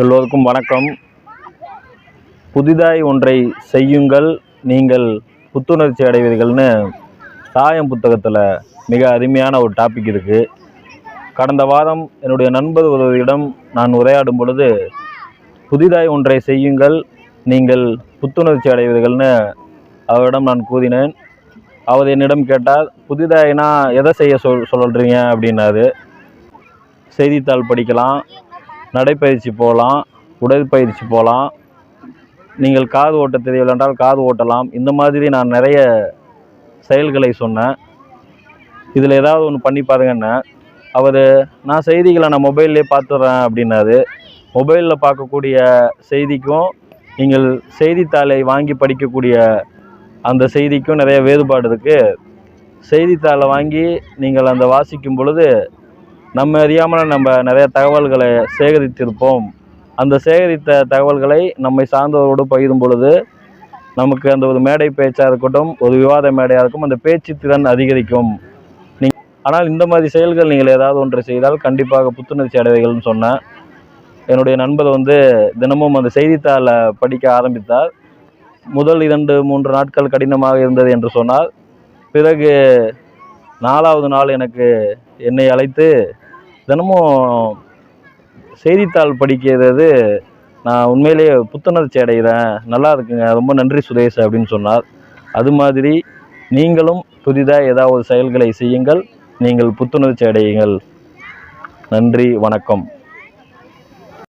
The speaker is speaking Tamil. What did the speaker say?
எல்லோருக்கும் வணக்கம். புதிதாய் ஒன்றை செய்யுங்கள். நீங்கள் புத்துணர்ச்சி அடைவீர்கள்னு தாயம் புத்தகத்தில் மிக அருமையான ஒரு டாபிக் இருக்குது கடந்த வாரம் என்னுடைய நண்பர் ஒருவரிடம் நான் உரையாடும் பொழுது புதிதாய் ஒன்றை செய்யுங்கள். நீங்கள் புத்துணர்ச்சி அடைவீர்கள்னு அவரிடம் நான் கூறினேன். அவர் என்னிடம் கேட்டால் புதிதாயினா எதை செய்ய சொல் சொல்கிறீங்க அப்படின்னாரு. செய்தித்தாள் படிக்கலாம். நடைப்பயிற்சி போகலாம் உடற்பயிற்சி போகலாம். நீங்கள் காது ஓட்ட தெரியவில்லை என்றால் காது ஓட்டலாம். இந்த மாதிரி நான் நிறைய செயல்களை சொன்னேன். இதில் ஏதாவது ஒன்று பண்ணி பாருங்கன்னு அவர் நான் செய்திகளை நான் மொபைல்லே பார்த்துட்றேன் அப்படின்னாரு. மொபைலில் பார்க்கக்கூடிய செய்திக்கும் நீங்கள் செய்தித்தாளை வாங்கி படிக்கக்கூடிய அந்த செய்திக்கும் நிறைய வேறுபாடு இருக்குது செய்தித்தாளை வாங்கி நீங்கள் அந்த வாசிக்கும் பொழுது நம்ம அறியாமல் நம்ம நிறைய தகவல்களை சேகரித்திருப்போம். அந்த சேகரித்த தகவல்களை நம்மை சார்ந்தவரோடு பகிரும் பொழுது நமக்கு அந்த ஒரு மேடை பேச்சாக இருக்கட்டும் ஒரு விவாத மேடையாக இருக்கும் அந்த பேச்சு திறன் அதிகரிக்கும். நீ ஆனால் இந்த மாதிரி செயல்கள் நீங்கள் ஏதாவது ஒன்று செய்தால் கண்டிப்பாக புத்துணர்ச்சி அடைவீர்கள்னு சொன்னேன். என்னுடைய நண்பர் வந்து தினமும் அந்த செய்தித்தாளை படிக்க ஆரம்பித்தார். முதல் இரண்டு மூன்று நாட்கள் கடினமாக இருந்தது என்று சொன்னார் பிறகு நாலாவது நாள் எனக்கு என்னை அழைத்து தினமும் செய்தித்தாள் படிக்கிறது. நான் உண்மையிலேயே புத்துணர்ச்சி அடைகிறேன். நல்லா இருக்குங்க. ரொம்ப நன்றி சுரேஷ் அப்படின்னு சொன்னார். அது மாதிரி நீங்களும் புதிதாக ஏதாவது செயல்களை செய்யுங்கள். நீங்கள் புத்துணர்ச்சி அடையுங்கள். நன்றி. வணக்கம்.